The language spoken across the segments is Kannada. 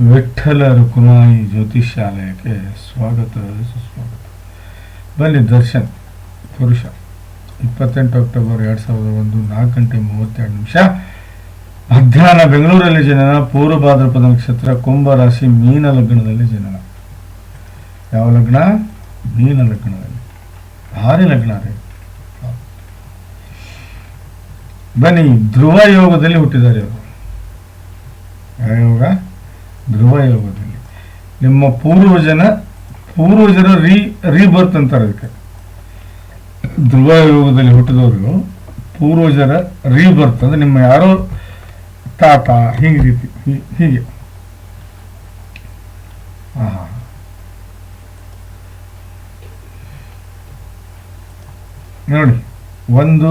ವಿಠ್ಠಲ ರುಕುಮಾಯಿ ಜ್ಯೋತಿಷ್ಯಾಲಯಕ್ಕೆ ಸ್ವಾಗತ, ಸುಸ್ವಾಗತ. ಬನ್ನಿ, ದರ್ಶನ್, ಪುರುಷ. ಇಪ್ಪತ್ತೆಂಟು ಅಕ್ಟೋಬರ್ ಎರಡು ಸಾವಿರದ ಒಂದು, ನಾಲ್ಕು ಗಂಟೆ ಮೂವತ್ತೆರಡು ನಿಮಿಷ. ಮಧ್ಯಾಹ್ನ ಬೆಂಗಳೂರಲ್ಲಿ ಜನನ ಪೂರ್ವ ಭಾದ್ರಪದ ನಕ್ಷತ್ರ, ಕುಂಭ ರಾಶಿ, ಮೀನ ಲಗ್ನದಲ್ಲಿ ಜನನ ಯಾವ ಲಗ್ನ? ಮೀನ ಲಗ್ನದಲ್ಲಿ. ಭಾರಿ ಲಗ್ನ ರೀ. ಬನ್ನಿ, ಧ್ರುವ ಯೋಗದಲ್ಲಿ ಹುಟ್ಟಿದ್ದಾರೆ ಅವರು ಯಾವ ಯೋಗ? ಧ್ರುವ ಯೋಗದಲ್ಲಿ ನಿಮ್ಮ ಪೂರ್ವಜನ, ಪೂರ್ವಜರ ರೀ, ರೀಬರ್ತ್ ಅಂತಾರೆ ಅದಕ್ಕೆ ಧ್ರುವ ಯೋಗದಲ್ಲಿ ಹುಟ್ಟಿದವರು ಪೂರ್ವಜರ ರೀಬರ್ತ್, ಅಂದ್ರೆ ನಿಮ್ಮ ಯಾರೋ ತಾತ, ಹೀಗೆ ರೀತಿ ಹೀಗೆ. ನೋಡಿ, ಒಂದು,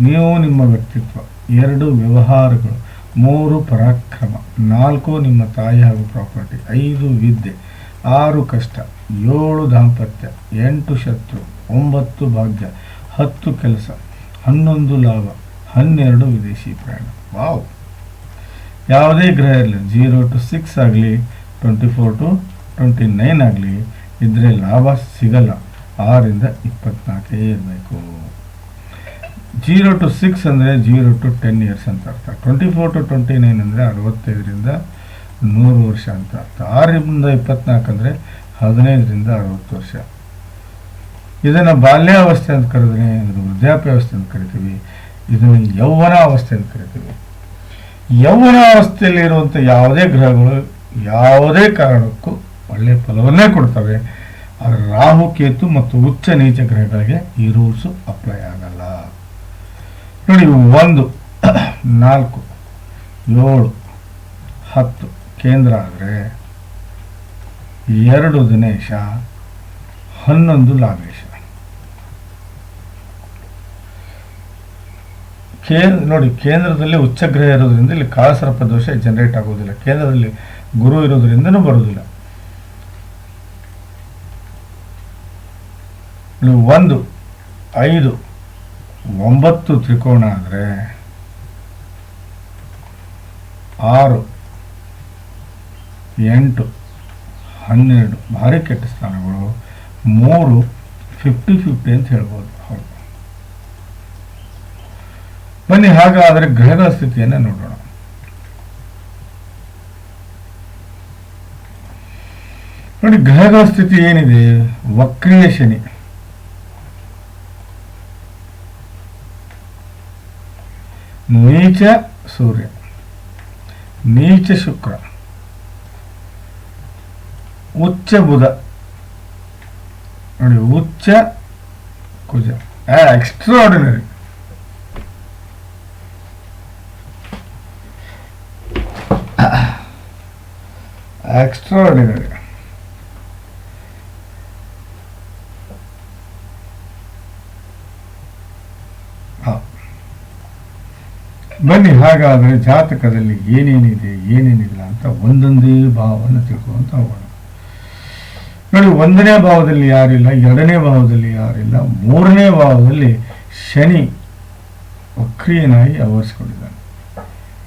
ನೀವು ನಿಮ್ಮ ವ್ಯಕ್ತಿತ್ವ, ಎರಡು ವ್ಯವಹಾರಗಳು. ಮೂರು ಪರಾಕ್ರಮ, ನಾಲ್ಕು ನಿಮ್ಮ ತಾಯಿ ಹಾಗೂ ಪ್ರಾಪರ್ಟಿ, ಐದು ವಿದ್ಯೆ, ಆರು ಕಷ್ಟ, ಏಳು ದಾಂಪತ್ಯ, ಎಂಟು ಶತ್ರು, ಒಂಬತ್ತು ಭಾಗ್ಯ, ಹತ್ತು ಕೆಲಸ, ಹನ್ನೊಂದು ಲಾಭ, ಹನ್ನೆರಡು ವಿದೇಶಿ ಪ್ರಯಾಣ. ವಾವ್! ಯಾವುದೇ ಗ್ರಹ ಇರಲಿ, ಜೀರೋ ಟು ಸಿಕ್ಸ್ ಆಗಲಿ, twenty four to twenty nine ಆಗಲಿ, ಇದ್ರೆ ಲಾಭ ಸಿಗಲ್ಲ. ಆರಿಂದ ಇಪ್ಪತ್ನಾಲ್ಕೇ ಇರಬೇಕು. ಜೀರೋ ಟು ಸಿಕ್ಸ್ ಅಂದರೆ ಜೀರೋ ಟು ಟೆನ್ ಇಯರ್ಸ್ ಅಂತ ಅರ್ಥ. Twenty four to twenty nine ಅಂದರೆ ಅರವತ್ತೈದರಿಂದ ನೂರು ವರ್ಷ ಅಂತ ಅರ್ಥ. ಆರರಿಂದ ಇಪ್ಪತ್ನಾಲ್ಕು ಅಂದರೆ ಹದಿನೈದರಿಂದ ಅರವತ್ತು ವರ್ಷ. ಇದನ್ನು ಬಾಲ್ಯಾವಸ್ಥೆ ಅಂತ ಕರೆದ್ರೆ ಇದು ವೃದ್ಧಾಪ್ಯಾವಸ್ಥೆ ಅಂತ ಕರಿತೀವಿ. ಇದನ್ನು ಯೌವನ ಅವಸ್ಥೆ ಅಂತ ಕರಿತೀವಿ. ಯೌವನಾವಸ್ಥೆಯಲ್ಲಿರುವಂಥ ಯಾವುದೇ ಗ್ರಹಗಳು ಯಾವುದೇ ಕಾರಣಕ್ಕೂ ಒಳ್ಳೆಯ ಫಲವನ್ನೇ ಕೊಡ್ತವೆ. ಆದರೆ ರಾಹು, ಕೇತು ಮತ್ತು ಉಚ್ಚ ನೀಚ ಗ್ರಹಗಳಿಗೆ ಈ ರೂಲ್ಸು ಅಪ್ಲೈ ಆಗಲ್ಲ. ನೋಡಿ ಒಂದು, ನಾಲ್ಕು, ಏಳು, ಹತ್ತು ಕೇಂದ್ರ ಆದರೆ ಎರಡು ದಿನೇಶ, ಹನ್ನೊಂದು ಲಾಭೇಶ. ಕೇ ನೋಡಿ, ಕೇಂದ್ರದಲ್ಲಿ ಉಚ್ಚಗ್ರಹ ಇರೋದ್ರಿಂದ ಇಲ್ಲಿ ಕಾಳಸರ್ಪ ದೋಷ ಜನರೇಟ್ ಆಗೋದಿಲ್ಲ. ಕೇಂದ್ರದಲ್ಲಿ ಗುರು ಇರೋದ್ರಿಂದನೂ ಬರೋದಿಲ್ಲ. ಒಂದು, ಐದು ಒಂಬತ್ತು ತ್ರಿಕೋಣ ಆದರೆ ಆರು, ಎಂಟು, ಹನ್ನೆರಡು, ಭಾರಿ ಕೆಟ್ಟ ಸ್ಥಾನಗಳು, ಮೂರು ಫಿಫ್ಟಿ ಫಿಫ್ಟಿ ಅಂತ ಹೇಳ್ಬೋದು ಹೌದು ಬನ್ನಿ, ಹಾಗಾದರೆ ಗ್ರಹಗಳ ಸ್ಥಿತಿಯನ್ನು ನೋಡೋಣ. ನೋಡಿ ಗ್ರಹಗಳ ಸ್ಥಿತಿ ಏನಿದೆ? ವಕ್ರೀಯ ಶನಿ. ನೀಚ ಸೂರ್ಯ ನೀಚ ಶುಕ್ರ ಉಚ್ಚ ಬುಧ ನೋಡಿ ಉಚ್ಚ ಕುಜ ಎಕ್ಸ್ಟ್ರಾ ಆರ್ಡಿನರಿ ಎಕ್ಸ್ಟ್ರಾ ಆರ್ಡಿನರಿ ಬನ್ನಿ, ಹಾಗಾದರೆ ಜಾತಕದಲ್ಲಿ ಏನೇನಿದೆ, ಏನೇನಿಲ್ಲ ಅಂತ ಒಂದೊಂದೇ ಭಾವವನ್ನು ತಿಳ್ಕೊಂತ ಹೋಗೋಣ. ನೋಡಿ, ಒಂದನೇ ಭಾವದಲ್ಲಿ ಯಾರಿಲ್ಲ, ಎರಡನೇ ಭಾವದಲ್ಲಿ ಯಾರಿಲ್ಲ, ಮೂರನೇ ಭಾವದಲ್ಲಿ ಶನಿ ವಕ್ರಿಯನಾಗಿ ಆವರಿಸ್ಕೊಂಡಿದ್ದಾನೆ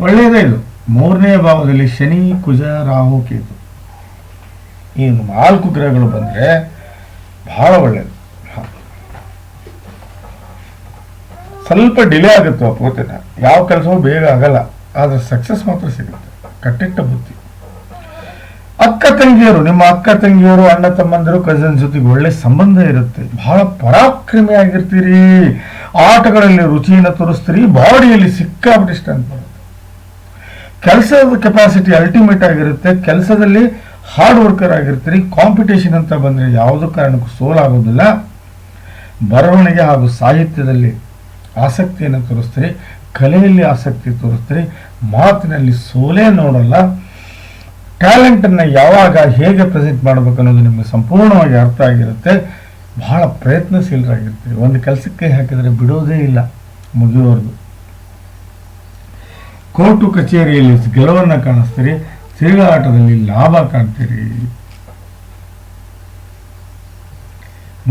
ಒಳ್ಳೆಯದೇ ಇದು. ಮೂರನೇ ಭಾವದಲ್ಲಿ ಶನಿ, ಕುಜ, ರಾಹು, ಕೇತು. ಈ ನಾಲ್ಕು ಗ್ರಹಗಳು ಬಂದರೆ ಬಹಳ ಒಳ್ಳೆಯದು ಸ್ವಲ್ಪ ಡಿಲೇ ಆಗುತ್ತೆ ಅಪೋತಿನ ಯಾವ ಕೆಲಸವೂ ಬೇಗ ಆಗಲ್ಲ. ಆದರೆ ಸಕ್ಸಸ್ ಮಾತ್ರ ಸಿಗುತ್ತೆ. ಕಟ್ಟಿಟ್ಟ ಬುದ್ಧಿ. ಅಕ್ಕ ತಂಗಿಯರು, ನಿಮ್ಮ ಅಕ್ಕ ತಂಗಿಯರು, ಅಣ್ಣ ತಮ್ಮಂದಿರು ಕಸಿನ್ ಜೊತೆಗೆ ಒಳ್ಳೆ ಸಂಬಂಧ ಇರುತ್ತೆ. ಬಹಳ ಪರಾಕ್ರಮಿ ಆಗಿರ್ತೀರಿ. ಆಟಗಳಲ್ಲಿ ರುಚಿಯನ್ನು ತೋರಿಸ್ತೀರಿ. ಬಾಡಿಯಲ್ಲಿ ಸಿಕ್ಕಾಬಿಟ್ಟು ಸ್ಟ್ರೆಂತ್ ಬರುತ್ತೆ. ಕೆಲಸದ ಕೆಪಾಸಿಟಿ ಅಲ್ಟಿಮೇಟ್ ಆಗಿರುತ್ತೆ. ಕೆಲಸದಲ್ಲಿ ಹಾರ್ಡ್ ವರ್ಕರ್ ಆಗಿರ್ತೀರಿ. ಕಾಂಪಿಟೇಷನ್ ಅಂತ ಬಂದರೆ ಯಾವುದೋ ಕಾರಣಕ್ಕೂ ಸೋಲಾಗೋದಿಲ್ಲ. ಬರವಣಿಗೆ ಹಾಗೂ ಸಾಹಿತ್ಯದಲ್ಲಿ ಆಸಕ್ತಿಯನ್ನು ತೋರಿಸ್ತೀರಿ, ಕಲೆಯಲ್ಲಿ ಆಸಕ್ತಿ ತೋರಿಸ್ತೀರಿ, ಮಾತಿನಲ್ಲಿ ಸೋಲೇ ನೋಡಲ್ಲ. ಟ್ಯಾಲೆಂಟನ್ನು ಯಾವಾಗ ಹೇಗೆ ಪ್ರೆಸೆಂಟ್ ಮಾಡಬೇಕು ಅನ್ನೋದು ನಿಮಗೆ ಸಂಪೂರ್ಣವಾಗಿ ಅರ್ಥ ಆಗಿರುತ್ತೆ. ಬಹಳ ಪ್ರಯತ್ನಶೀಲರಾಗಿರ್ತೀರಿ. ಒಂದು ಕೆಲಸಕ್ಕೆ ಹಾಕಿದರೆ ಬಿಡೋದೇ ಇಲ್ಲ ಮುಗಿಯೋರ್ದು ಕೋರ್ಟು ಕಚೇರಿಯಲ್ಲಿ ಗೆಲುವನ್ನು ಕಾಣಿಸ್ತೀರಿ, ತಿರುಗಾಟದಲ್ಲಿ ಲಾಭ ಕಾಣ್ತೀರಿ.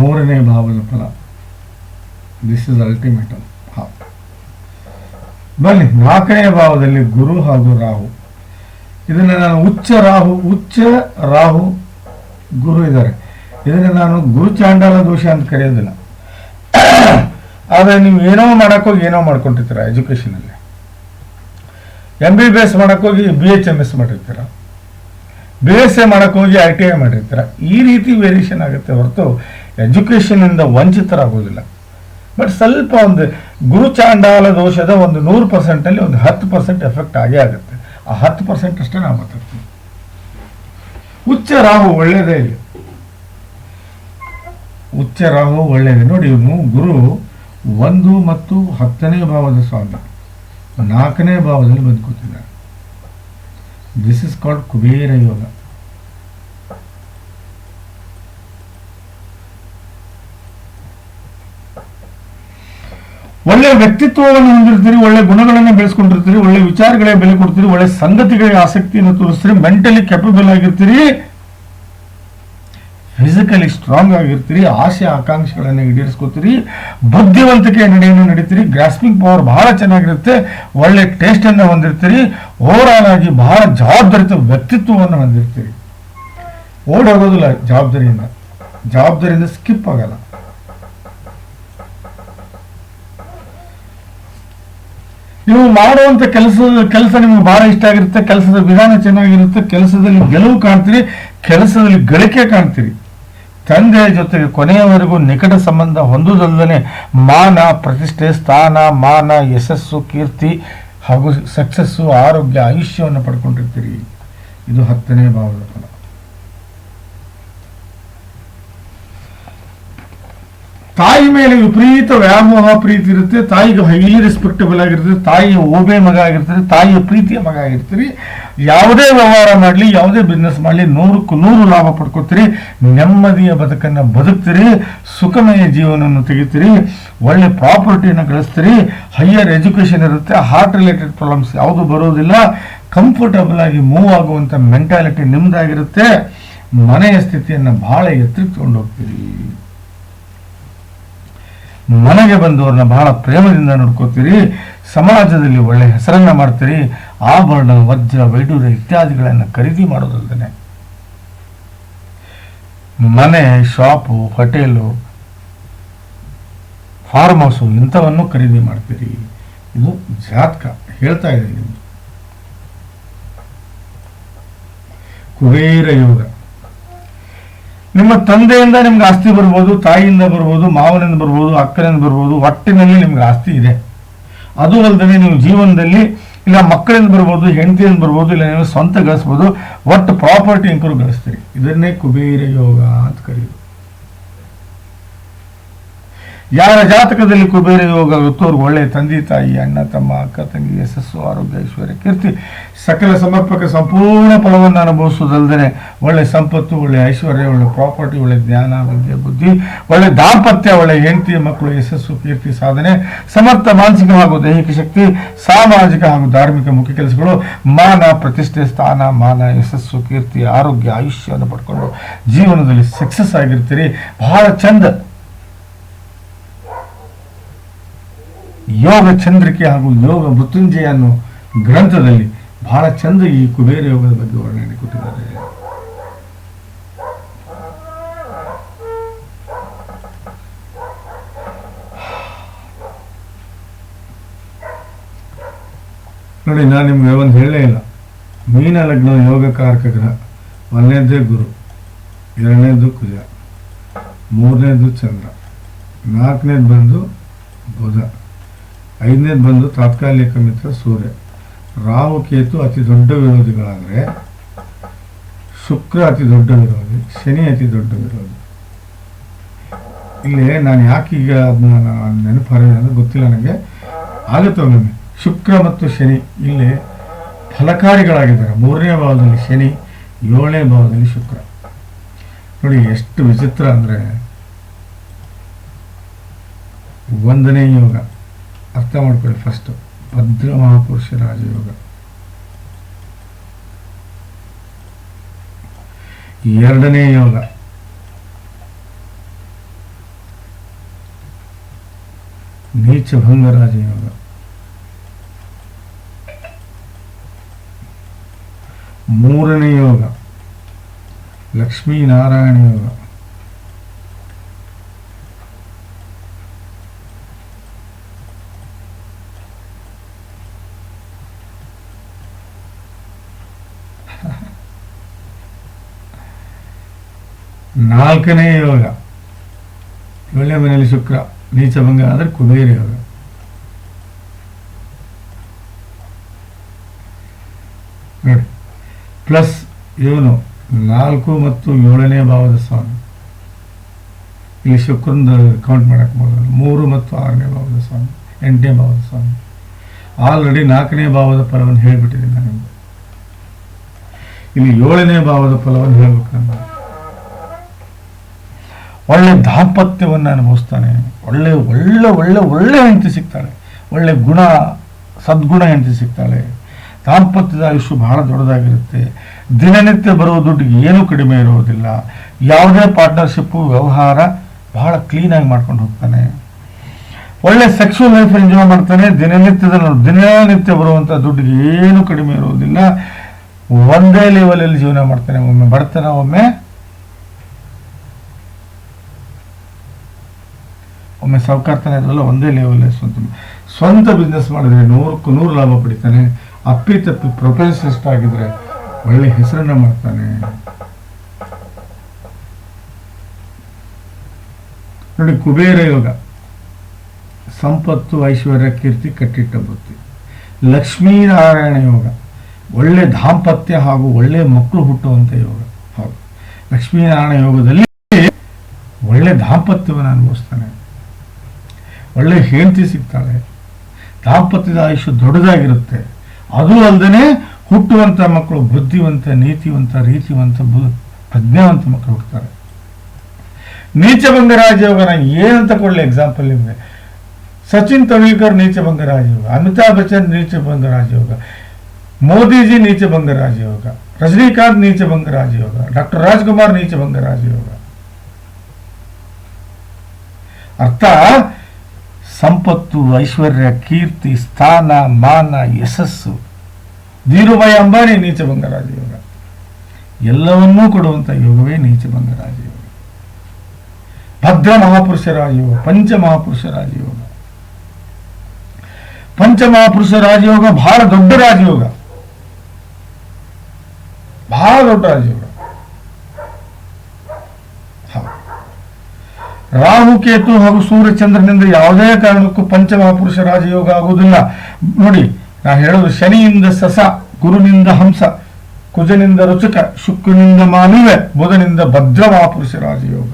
ಮೂರನೇ ಭಾವದ ಫಲ. ದಿಸ್ ಇಸ್ ಅಲ್ಟಿಮೇಟಮ್ ಬನ್ನಿ, ನಾಲ್ಕನೇ ಭಾವದಲ್ಲಿ ಗುರು ಹಾಗೂ ರಾಹು. ಇದನ್ನು ನಾನು ಉಚ್ಚ ರಾಹು ಉಚ್ಚ ರಾಹು ಗುರು ಇದ್ದಾರೆ. ಇದನ್ನು ನಾನು ಗುರು ಚಾಂಡಾಲ ದೋಷ ಅಂತ ಕರೆಯೋದಿಲ್ಲ. ಆದರೆ ನೀವು ಏನೋ ಮಾಡೋಕ್ಕೋಗಿ ಏನೋ ಮಾಡ್ಕೊಂಡಿರ್ತೀರ ಎಜುಕೇಷನಲ್ಲಿ. ಎಂ ಬಿ ಬಿ ಎಸ್ ಮಾಡೋಕ್ಕೋಗಿ ಬಿ ಎಚ್ ಎಂ ಎಸ್ ಮಾಡಿರ್ತೀರ. ಬಿ ಎಸ್ ಎ ಮಾಡೋಕ್ಕೋಗಿ ಐ ಟಿ ಐ ಮಾಡಿರ್ತೀರ. ಈ ರೀತಿ ವೇರಿಯೇಷನ್ ಆಗುತ್ತೆ ಹೊರತು ಎಜುಕೇಷನಿಂದ ವಂಚಿತರಾಗೋದಿಲ್ಲ ಬಟ್ ಸ್ವಲ್ಪ ಒಂದು ಗುರುಚಾಂಡಾಲ ದೋಷದ ಒಂದು ನೂರು ಪರ್ಸೆಂಟಲ್ಲಿ ಒಂದು ಹತ್ತು ಪರ್ಸೆಂಟ್ ಎಫೆಕ್ಟ್ ಆಗೇ ಆಗುತ್ತೆ. ಆ ಹತ್ತು ಪರ್ಸೆಂಟ್ ಅಷ್ಟೇ ನಾವು ಮಾತಾಡ್ತೀವಿ. ಉಚ್ಚ ರಾಹು ಒಳ್ಳೆಯದೇ ಇಲ್ಲ. ಉಚ್ಚ ರಾಹು ಒಳ್ಳೆಯದೇ ನೋಡಿ ಇವನು ಗುರು ಒಂದು ಮತ್ತು ಹತ್ತನೇ ಭಾವದ ಸ್ವಾಮಿ ನಾಲ್ಕನೇ ಭಾವದಲ್ಲಿ ಬದುಕುತ್ತಿದ್ದಾರೆ this is called Kubera yoga. ಒಳ್ಳೆ ವ್ಯಕ್ತಿತ್ವವನ್ನು ಹೊಂದಿರ್ತೀರಿ, ಒಳ್ಳೆ ಗುಣಗಳನ್ನು ಬೆಳೆಸ್ಕೊಂಡಿರ್ತೀರಿ, ಒಳ್ಳೆ ವಿಚಾರಗಳಿಗೆ ಬೆಲೆ ಕೊಡ್ತೀರಿ, ಒಳ್ಳೆ ಸಂಗತಿಗಳಿಗೆ ಆಸಕ್ತಿಯನ್ನು ತೋರಿಸ್ತೀರಿ ಮೆಂಟಲಿ ಕೆಪಬಲ್ ಆಗಿರ್ತೀರಿ ಫಿಸಿಕಲಿ ಸ್ಟ್ರಾಂಗ್ ಆಗಿರ್ತೀರಿ, ಆಸೆ ಆಕಾಂಕ್ಷೆಗಳನ್ನು ಈಡೇರಿಸ್ಕೋತೀರಿ ಬುದ್ಧಿವಂತಿಕೆಯ ನಡೆಯನ್ನು ನಡೀತೀರಿ ಗ್ರಾಸ್ಪಿಂಗ್ ಪವರ್ ಬಹಳ ಚೆನ್ನಾಗಿರುತ್ತೆ, ಒಳ್ಳೆ ಟೇಸ್ಟನ್ನು ಹೊಂದಿರ್ತೀರಿ ಓವರ್ ಆಗಿ ಬಹಳ ಜವಾಬ್ದಾರಿತ ವ್ಯಕ್ತಿತ್ವವನ್ನು ಹೊಂದಿರ್ತೀರಿ. ಓಡಿ ಹೋಗೋದಿಲ್ಲ ಜವಾಬ್ದಾರಿಯಿಂದ ಜವಾಬ್ದಾರಿಯಿಂದ ಸ್ಕಿಪ್ ಆಗಲ್ಲ. ನೀವು ಮಾಡುವಂತ ಕೆಲಸ ಕೆಲಸ ನಿಮ್ಗೆ ಬಹಳ ಇಷ್ಟ ಆಗಿರುತ್ತೆ, ಕೆಲಸದ ವಿಧಾನ ಚೆನ್ನಾಗಿರುತ್ತೆ, ಕೆಲಸದಲ್ಲಿ ಗೆಲುವು ಕಾಣ್ತೀರಿ, ಕೆಲಸದಲ್ಲಿ ಗಳಿಕೆ ಕಾಣ್ತೀರಿ. ತಂದೆಯ ಜೊತೆಗೆ ಕೊನೆಯವರೆಗೂ ನಿಕಟ ಸಂಬಂಧ ಹೊಂದುವುದಲ್ಲದೆ ಮಾನ, ಪ್ರತಿಷ್ಠೆ, ಸ್ಥಾನ, ಮಾನ, ಯಶಸ್ಸು, ಕೀರ್ತಿ ಹಾಗೂ ಸಕ್ಸಸ್ಸು, ಆರೋಗ್ಯ, ಆಯುಷ್ಯವನ್ನು ಪಡ್ಕೊಂಡಿರ್ತೀರಿ. ಇದು ಹತ್ತನೇ ಭಾವದ ಫಲ. ತಾಯಿ ಮೇಲೆ ವಿಪರೀತ ವ್ಯಾಮೋಹ ಪ್ರೀತಿ ಇರುತ್ತೆ, ತಾಯಿಗೆ ಹೈಲಿ ರೆಸ್ಪೆಕ್ಟಬಲ್ ಆಗಿರ್ತದೆ ತಾಯಿಯ ಓಬೆ ಮಗ ಆಗಿರ್ತದೆ ತಾಯಿಯ ಪ್ರೀತಿಯ ಮಗ ಆಗಿರ್ತೀರಿ, ಯಾವುದೇ ವ್ಯವಹಾರ ಮಾಡಲಿ, ಯಾವುದೇ ಬಿಸ್ನೆಸ್ ಮಾಡಲಿ, ನೂರಕ್ಕೂ ನೂರು ಲಾಭ ಪಡ್ಕೋತೀರಿ, ನೆಮ್ಮದಿಯ ಬದುಕನ್ನು ಬದುಕ್ತೀರಿ, ಸುಖಮಯ ಜೀವನವನ್ನು ತೆಗಿತೀರಿ, ಒಳ್ಳೆ ಪ್ರಾಪರ್ಟಿಯನ್ನು ಗಳಿಸ್ತೀರಿ ಹೈಯರ್ ಎಜುಕೇಷನ್ ಇರುತ್ತೆ ಹಾರ್ಟ್ ರಿಲೇಟೆಡ್ ಪ್ರಾಬ್ಲಮ್ಸ್ ಯಾವುದು ಬರೋದಿಲ್ಲ ಕಂಫರ್ಟಬಲ್ ಆಗಿ ಮೂವ್ ಆಗುವಂಥ ಮೆಂಟಾಲಿಟಿ ನೆಮ್ಮದಾಗಿರುತ್ತೆ ಮನೆಯ ಸ್ಥಿತಿಯನ್ನು ಭಾಳ ಎತ್ತರಕ್ಕೆ ಹೋಗ್ತೀರಿ ಮನೆಗೆ ಬಂದವ್ರನ್ನ ಬಹಳ ಪ್ರೇಮದಿಂದ ನೋಡ್ಕೋತೀರಿ, ಸಮಾಜದಲ್ಲಿ ಒಳ್ಳೆ ಹೆಸರನ್ನ ಮಾಡ್ತೀರಿ, ಆಭರಣ, ವಜ್ರ, ವೈಡೂರ್ಯ ಇತ್ಯಾದಿಗಳನ್ನು ಖರೀದಿ ಮಾಡೋದಲ್ದೇನೆ. ಮನೆ, ಶಾಪು, ಹೋಟೆಲು ಫಾರ್ಮ್ ಹೌಸು ಇಂಥವನ್ನು ಖರೀದಿ ಮಾಡ್ತೀರಿ. ಇದು ಜಾತಕ. ಹೇಳ್ತಾ ಇದೆ ನಿಮ್ದು ಕುಬೇರ ಯೋಗ. ನಿಮ್ಮ ತಂದೆಯಿಂದ ನಿಮ್ಗೆ ಆಸ್ತಿ ಬರ್ಬೋದು, ತಾಯಿಯಿಂದ ಬರ್ಬೋದು, ಮಾವನಿಂದ ಬರ್ಬೋದು, ಅಕ್ಕನಿಂದ ಬರ್ಬೋದು ಒಟ್ಟಿನಲ್ಲಿ ನಿಮ್ಗೆ ಆಸ್ತಿ ಇದೆ. ಅದು ಅಲ್ಲದೆ ನೀವು ಜೀವನದಲ್ಲಿ ಇಲ್ಲ ಮಕ್ಕಳಿಂದ ಬರ್ಬೋದು, ಹೆಂಡತಿಯಿಂದ ಬರ್ಬೋದು, ಇಲ್ಲ ನೀವು ಸ್ವಂತ ಗಳಿಸ್ಬೋದು, ಒಟ್ಟು ಪ್ರಾಪರ್ಟಿ ಇಂಕರು ಗಳಿಸ್ತೀರಿ. ಇದನ್ನೇ ಕುಬೇರ ಯೋಗ ಅಂತ ಕರೆಯೋದು ಯಾರ ಜಾತಕದಲ್ಲಿ ಕುಬೇರ ಯೋಗ ಅವ್ರಿಗೆ ಒಳ್ಳೆ ತಂದೆ, ತಾಯಿ, ಅಣ್ಣ, ತಮ್ಮ, ಅಕ್ಕ, ತಂಗಿ, ಯಶಸ್ಸು, ಆರೋಗ್ಯ, ಐಶ್ವರ್ಯ, ಕೀರ್ತಿ, ಸಕಲ ಸಮರ್ಪಕ ಸಂಪೂರ್ಣ ಫಲವನ್ನು ಅನುಭವಿಸುವುದಲ್ಲದೆ ಒಳ್ಳೆ ಸಂಪತ್ತು, ಒಳ್ಳೆ ಐಶ್ವರ್ಯ, ಒಳ್ಳೆ ಪ್ರಾಪರ್ಟಿ, ಒಳ್ಳೆ ಜ್ಞಾನ ವಿದ್ಯೆ ಬುದ್ಧಿ, ಒಳ್ಳೆ ದಾಂಪತ್ಯ, ಒಳ್ಳೆ ಹೆಂಡತಿ, ಮಕ್ಕಳು, ಯಶಸ್ಸು, ಕೀರ್ತಿ, ಸಾಧನೆ, ಸಮರ್ಥ, ಮಾನಸಿಕ ಹಾಗೂ ದೈಹಿಕ ಶಕ್ತಿ, ಸಾಮಾಜಿಕ ಹಾಗೂ ಧಾರ್ಮಿಕ ಮುಖ್ಯ ಕೆಲಸಗಳು, ಮಾನ, ಪ್ರತಿಷ್ಠೆ, ಸ್ಥಾನ, ಮಾನ, ಯಶಸ್ಸು, ಕೀರ್ತಿ, ಆರೋಗ್ಯ, ಆಯುಷ್ಯವನ್ನು ಪಡ್ಕೊಂಡು ಜೀವನದಲ್ಲಿ ಸಕ್ಸಸ್ ಆಗಿರ್ತೀರಿ. ಬಹಳ ಚಂದ. ಯೋಗ ಚಂದ್ರಿಕೆ ಹಾಗೂ ಯೋಗ ಮೃತ್ಯುಂಜಯ ಅನ್ನೋ ಗ್ರಂಥದಲ್ಲಿ ಬಹಳ ಚಂದ ಈ ಕುಬೇರ ಯೋಗದ ಬಗ್ಗೆ ವರ್ಣನೆ ಕೊಟ್ಟಿದ್ದಾರೆ. ನೋಡಿ, ನಾನು ನಿಮ್ಗೆ ಒಂದು ಹೇಳೇ ಇಲ್ಲ. ಮೀನ ಲಗ್ನ ಯೋಗಕಾರಕ ಗ್ರಹ ಒಂದನೇದೇ ಗುರು ಎರಡನೇದು ಕುಜ ಮೂರನೇದು ಚಂದ್ರ ನಾಲ್ಕನೇದು ಬಂದು ಬುಧ. ಐದನೇದು ಬಂದು ತಾತ್ಕಾಲಿಕ ಮಿತ್ರ ಸೂರ್ಯ. ರಾಹು, ಕೇತು ಅತಿ ದೊಡ್ಡ ವಿರೋಧಿಗಳಾದರೆ, ಶುಕ್ರ ಅತಿ ದೊಡ್ಡ ವಿರೋಧಿ, ಶನಿ ಅತಿ ದೊಡ್ಡ ವಿರೋಧಿ. ಇಲ್ಲಿ ನಾನು ಯಾಕೆ ಈಗ ಅದನ್ನ ನೆನಪು ಅಂದ್ರೆ ಗೊತ್ತಿಲ್ಲ ನನಗೆ. ಒಮ್ಮೊಮ್ಮೆ ಶುಕ್ರ ಮತ್ತು ಶನಿ ಇಲ್ಲಿ ಫಲಕಾರಿಗಳಾಗಿದ್ದಾರೆ. ಮೂರನೇ ಭಾವದಲ್ಲಿ ಶನಿ, ಏಳನೇ ಭಾವದಲ್ಲಿ ಶುಕ್ರ. ನೋಡಿ, ಎಷ್ಟು ವಿಚಿತ್ರ ಅಂದರೆ ಒಂದನೇ ಯೋಗ. ಅರ್ಥ ಮಾಡ್ಕೊಳ್ಳಿ ಫಸ್ಟ್ ಭದ್ರ ಮಹಾಪುರುಷ ರಾಜಯೋಗ. ಎರಡನೇ ಯೋಗ. ನೀಚಭಂಗ ರಾಜಯೋಗ. ಮೂರನೇ ಯೋಗ. ಲಕ್ಷ್ಮೀನಾರಾಯಣ ಯೋಗ. ನಾಲ್ಕನೇ ಯೋಗ, ಏಳನೇ ಮನೆಯಲ್ಲಿ ಶುಕ್ರ ನೀಚಭಂಗ ಆದರೆ ಕುಬೇರ ಯೋಗ. ಪ್ಲಸ್ ಇವನು ನಾಲ್ಕು ಮತ್ತು ಏಳನೇ ಭಾವದ ಸ್ವಾಮಿ. ಇಲ್ಲಿ ಶುಕ್ರಂದು ಕೌಂಟ್ ಮಾಡಕ್ಕೆ ಮೊದಲು ಮೂರು ಮತ್ತು ಆರನೇ ಭಾವದ ಸ್ವಾಮಿ, ಎಂಟನೇ ಭಾವದ ಸ್ವಾಮಿ. ಆಲ್ರೆಡಿ ನಾಲ್ಕನೇ ಭಾವದ ಫಲವನ್ನು ಹೇಳಿಬಿಟ್ಟಿದ್ದೀನಿ ನಾನು ಇಲ್ಲಿ ಏಳನೇ ಭಾವದ ಫಲವನ್ನು ಹೇಳ್ಬೇಕಂದ್ರೆ ಒಳ್ಳೆ ದಾಂಪತ್ಯವನ್ನು ಅನುಭವಿಸ್ತಾನೆ. ಒಳ್ಳೆ ಒಳ್ಳೆ ಒಳ್ಳೆ ಒಳ್ಳೆ ಹೆಂಡತಿ ಸಿಗ್ತಾಳೆ. ಒಳ್ಳೆ ಗುಣ, ಸದ್ಗುಣ ಹೆಂಡತಿ ಸಿಗ್ತಾಳೆ. ದಾಂಪತ್ಯದ ಆಯುಷ್ಯ ಬಹಳ ದೊಡ್ಡದಾಗಿರುತ್ತೆ. ದಿನನಿತ್ಯ ಬರೋ ದುಡ್ಡಿಗೆ ಏನೂ ಕಡಿಮೆ ಇರೋದಿಲ್ಲ. ಯಾವುದೇ ಪಾರ್ಟ್ನರ್ಶಿಪ್ಪು, ವ್ಯವಹಾರ ಬಹಳ ಕ್ಲೀನಾಗಿ ಮಾಡ್ಕೊಂಡು ಹೋಗ್ತಾನೆ. ಒಳ್ಳೆ ಸೆಕ್ಸುವಲ್ ಲೈಫ್ ಎಂಜಾಯ್ ಮಾಡ್ತಾನೆ. ದಿನನಿತ್ಯದ, ದಿನನಿತ್ಯ ಬರುವಂಥ ದುಡ್ಡಿಗೆ ಏನೂ ಕಡಿಮೆ ಇರೋದಿಲ್ಲ. ಒಂದೇ ಲೆವೆಲಲ್ಲಿ ಜೀವನ ಮಾಡ್ತಾನೆ ಒಮ್ಮೆ, ಬಡತನ ಒಮ್ಮೆ. ಒಮ್ಮೆ ಸಾವುಕಾರ್ತಾನೆ ಒಂದೇ ಲೆವೆಲ್ ಸ್ವಂತ ಸ್ವಂತ ಬಿಸ್ನೆಸ್ ಮಾಡಿದ್ರೆ ನೂರಕ್ಕೂ ನೂರು ಲಾಭ ಪಡಿತಾನೆ, ಅಪ್ಪಿ ತಪ್ಪಿ ಪ್ರೊಫೆಷನಿಸ್ಟ್ ಆಗಿದ್ರೆ ಒಳ್ಳೆ ಹೆಸರನ್ನ ಮಾಡ್ತಾನೆ. ನೋಡಿ, ಕುಬೇರ ಯೋಗ. ಸಂಪತ್ತು, ಐಶ್ವರ್ಯ, ಕೀರ್ತಿ, ಕಟ್ಟಿಟ್ಟ ಬುತ್ತಿ ಲಕ್ಷ್ಮೀನಾರಾಯಣ ಯೋಗ. ಒಳ್ಳೆ ದಾಂಪತ್ಯ ಹಾಗೂ ಒಳ್ಳೆ ಮಕ್ಕಳು ಹುಟ್ಟುವಂಥ ಯೋಗ. ಹೌದು. ಲಕ್ಷ್ಮೀನಾರಾಯಣ ಯೋಗದಲ್ಲಿ ಒಳ್ಳೆ ದಾಂಪತ್ಯವನ್ನು ಅನುಭವಿಸ್ತಾನೆ. ಒಳ್ಳೆ ಹೆಂಡತಿ ಸಿಗ್ತಾಳೆ. ದಾಂಪತ್ಯದ ಆಯುಷ್ಯ ದೊಡ್ಡದಾಗಿರುತ್ತೆ. ಅದು ಅಲ್ಲದೆ ಹುಟ್ಟುವಂಥ ಮಕ್ಕಳು ಬುದ್ಧಿವಂತ, ನೀತಿವಂತ, ರೀತಿವಂತ, ಬು, ಪ್ರಜ್ಞಾವಂತ ಮಕ್ಕಳು ಹುಡ್ತಾರೆ ನೀಚಭಂಗ ರಾಜಯೋಗ ಏನಂತ ಕೊಡಲಿ ಎಕ್ಸಾಂಪಲ್ ನಿಮಗೆ. ಸಚಿನ್ ತೆಂಡೂಲ್ಕರ್ ನೀಚಭಂಗ ರಾಜಯೋಗ ಅಮಿತಾಬ್ ಬಚ್ಚನ್ ನೀಚಭಂಗ ರಾಜಯೋಗ ಮೋದಿಜಿ ನೀಚಭಂಗ ರಾಜಯೋಗ ರಜನಿಕಾಂತ್ ನೀಚಭಂಗ ರಾಜಯೋಗ ಡಾಕ್ಟರ್ ರಾಜ್ಕುಮಾರ್ ನೀಚಭಂಗ ರಾಜಯೋಗ ಅರ್ಥ? ಸಂಪತ್ತು, ಐಶ್ವರ್ಯ, ಕೀರ್ತಿ, ಸ್ಥಾನ, ಮಾನ, ಯಶಸ್ಸು. ಧೀರುಭಾಯಿ ಅಂಬಾನಿ ನೀಚ ರಾಜಯೋಗ ಎಲ್ಲವನ್ನೂ ಕೊಡುವಂಥ ಯೋಗವೇ ನೀಚ ರಾಜಯೋಗ ಭದ್ರ ಮಹಾಪುರುಷ ರಾಜಯೋಗ ಪಂಚ ಮಹಾಪುರುಷ ರಾಜಯೋಗ ಪಂಚ ಮಹಾಪುರುಷ ರಾಜಯೋಗ ಬಹಳ ದೊಡ್ಡ ರಾಜಯೋಗ. ಬಹಳ ದೊಡ್ಡ ರಾಜಯೋಗ ಹೌದು ರಾಹು ಕೇತು ಹಾಗೂ ಸೂರ್ಯ ಚಂದ್ರನಿಂದ ಯಾವುದೇ ಕಾರಣಕ್ಕೂ ಪಂಚಮಹಾಪುರುಷ ರಾಜಯೋಗ ಆಗುವುದಿಲ್ಲ. ನೋಡಿ ನಾನು ಹೇಳೋದು ಶನಿಯಿಂದ ಸಸ, ಗುರುನಿಂದ ಹಂಸ, ಕುಜನಿಂದ ರುಚಕ, ಶುಕ್ರನಿಂದ ಮಾನುವೆ, ಬುಧನಿಂದ ಭದ್ರ ಮಹಾಪುರುಷ ರಾಜಯೋಗ.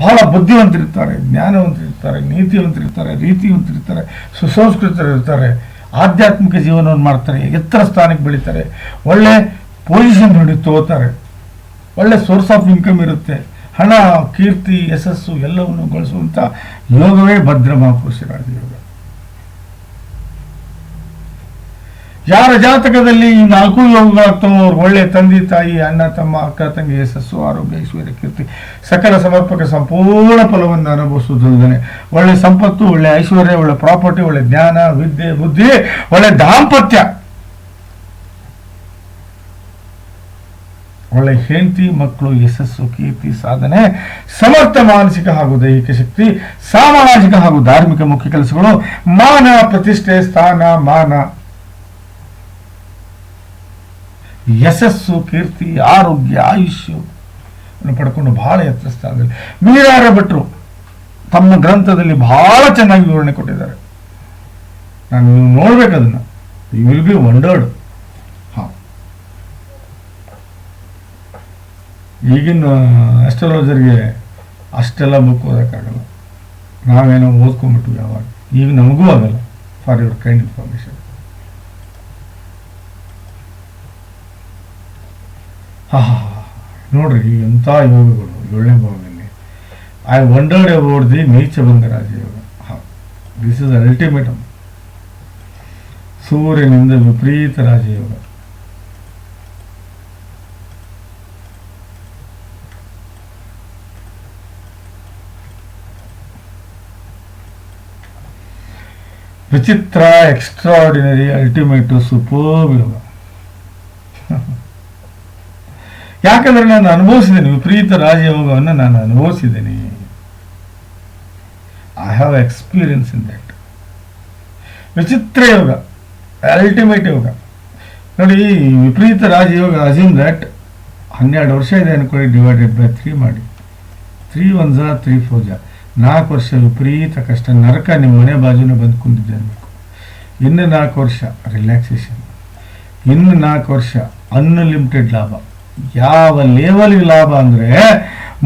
ಬಹಳ ಬುದ್ಧಿವಂತರಿರ್ತಾರೆ, ಜ್ಞಾನವಂತರಿರ್ತಾರೆ, ನೀತಿವಂತರಿರ್ತಾರೆ, ರೀತಿವಂತರಿರ್ತಾರೆ ಸುಸಂಸ್ಕೃತರಿರ್ತಾರೆ ಆಧ್ಯಾತ್ಮಿಕ ಜೀವನವನ್ನು ಮಾಡ್ತಾರೆ, ಎತ್ತರ ಸ್ಥಾನಕ್ಕೆ ಬೆಳೀತಾರೆ. ಒಳ್ಳೆ ಪೊಸಿಷನ್ ನೋಡಿ ತಗೋತಾರೆ. ಒಳ್ಳೆ ಸೋರ್ಸ್ ಆಫ್ ಇನ್ಕಮ್ ಇರುತ್ತೆ. ಹಣ, ಕೀರ್ತಿ, ಯಶಸ್ಸು ಎಲ್ಲವನ್ನು ಗಳಿಸುವಂಥ ಯೋಗವೇ ಭದ್ರ ಮಹಾಪುರುಷರಾದ ಯೋಗ ಯಾರ ಜಾತಕದಲ್ಲಿ ಈ ನಾಲ್ಕು ಯೋಗಗಳಾಗ್ತವೋ ಅವ್ರು ಒಳ್ಳೆ ತಂದೆ, ತಾಯಿ, ಅಣ್ಣ, ತಮ್ಮ, ಅಕ್ಕ, ತಂಗಿ, ಯಶಸ್ಸು, ಆರೋಗ್ಯ, ಐಶ್ವರ್ಯ, ಕೀರ್ತಿ, ಸಕಲ ಸಮರ್ಪಕ ಸಂಪೂರ್ಣ ಫಲವನ್ನು ಅನುಭವಿಸುವುದಲ್ಲದೆ ಒಳ್ಳೆ ಸಂಪತ್ತು, ಒಳ್ಳೆ ಐಶ್ವರ್ಯ, ಒಳ್ಳೆ ಪ್ರಾಪರ್ಟಿ, ಒಳ್ಳೆ ಜ್ಞಾನ, ವಿದ್ಯೆ, ಬುದ್ಧಿ, ಒಳ್ಳೆ ದಾಂಪತ್ಯ. ಒಳ್ಳೆ ಹೆಂಡತಿ ಮಕ್ಕಳು ಯಶಸ್ಸು, ಕೀರ್ತಿ, ಸಾಧನೆ, ಸಮರ್ಥ ಮಾನಸಿಕ ಹಾಗೂ ದೈಹಿಕ ಶಕ್ತಿ, ಸಾಮಾಜಿಕ ಹಾಗೂ ಧಾರ್ಮಿಕ ಮುಖ್ಯ ಕೆಲಸಗಳು, ಮಾನ ಪ್ರತಿಷ್ಠೆ, ಸ್ಥಾನ, ಮಾನ. ಯಶಸ್ಸು, ಕೀರ್ತಿ, ಆರೋಗ್ಯ, ಆಯುಷ್ಯ ಪಡ್ಕೊಂಡು ಬಹಳ ಎತ್ತರ ಸ್ಥಾನದಲ್ಲಿ ಮೀರಾರ ಭಟ್ರು ತಮ್ಮ ಗ್ರಂಥದಲ್ಲಿ ಬಹಳ ಚೆನ್ನಾಗಿ ವಿವರಣೆ ಕೊಟ್ಟಿದ್ದಾರೆ. ನಾನು ನೋಡ್ಬೇಕು ಅದನ್ನ. ಯು ವಿಲ್ ಬಿ ವಂಡರ್ಡ್ ಹಾ ಈಗಿನ ಅಸ್ಟ್ರಾಲಜರ್ಗೆ ಅಷ್ಟೆಲ್ಲ ಬುಕ್ ಓದೋಕ್ಕಾಗಲ್ಲ. ನಾವೇನೋ ಓದ್ಕೊಂಡ್ಬಿಟ್ವಿ ಯಾವಾಗ ಈಗ ನಮಗೂ ಆಗಲ್ಲ ಫಾರ್ ಯುವರ್ ಕೈಂಡ್ ಇನ್ಫಾರ್ಮೇಶನ್ ಹಾ ಹಾ ನೋಡ್ರಿ ಎಂಥ ಯೋಗಗಳು ಏಳನೇ ಭಾವದಲ್ಲಿ I wondered about the Neechabhanga Raja yoga this is ultimatum ಸೂರ್ಯನಿಂದ ವಿಪರೀತ ರಾಜಯೋಗ. ವಿಚಿತ್ರ ಎಕ್ಸ್ಟ್ರಾಆರ್ಡಿನರಿ ಅಲ್ಟಿಮೇಟ್ ಸೂಪರ್ ಯೋಗ ಯಾಕಂದ್ರೆ ನಾನು ಅನುಭವಿಸಿದ್ದೇನೆ ವಿಪರೀತ ರಾಜಯೋಗವನ್ನು ನಾನು ಅನುಭವಿಸಿದ್ದೇನೆ I have experience in that ವಿಚಿತ್ರ ಯೋಗ ಅಲ್ಟಿಮೇಟ್ ಯೋಗ. ನೋಡಿ ವಿಪರೀತ ರಾಜಯೋಗ ಅಜಿಮ್ ದಟ್ ಹನ್ನೆರಡು ವರ್ಷ ಇದೆ ಅನ್ಕೊಳ್ಳಿ ಡಿವೈಡೆಡ್ ಬೈ ತ್ರೀ ಮಾಡಿ. ತ್ರೀ ಒನ್ ಜಾ ತ್ರೀ ಫೋರ್ ಜಾ ನಾಲ್ಕು ವರ್ಷ ವಿಪರೀತ ಕಷ್ಟ. ನರಕ ನಿಮ್ಮ ಮನೆ ಬಾಜುನೇ ಬಂದು ಕುಂತಿದ್ದೆ ಅನ್ಬೇಕು ಇನ್ನು ನಾಲ್ಕು ವರ್ಷ ರಿಲ್ಯಾಕ್ಸೇಷನ್ ಇನ್ನು ನಾಲ್ಕು ವರ್ಷ ಅನ್ಲಿಮಿಟೆಡ್ ಲಾಭ. ಯಾವ ಲೆವೆಲ್ಗೆ ಲಾಭ ಅಂದರೆ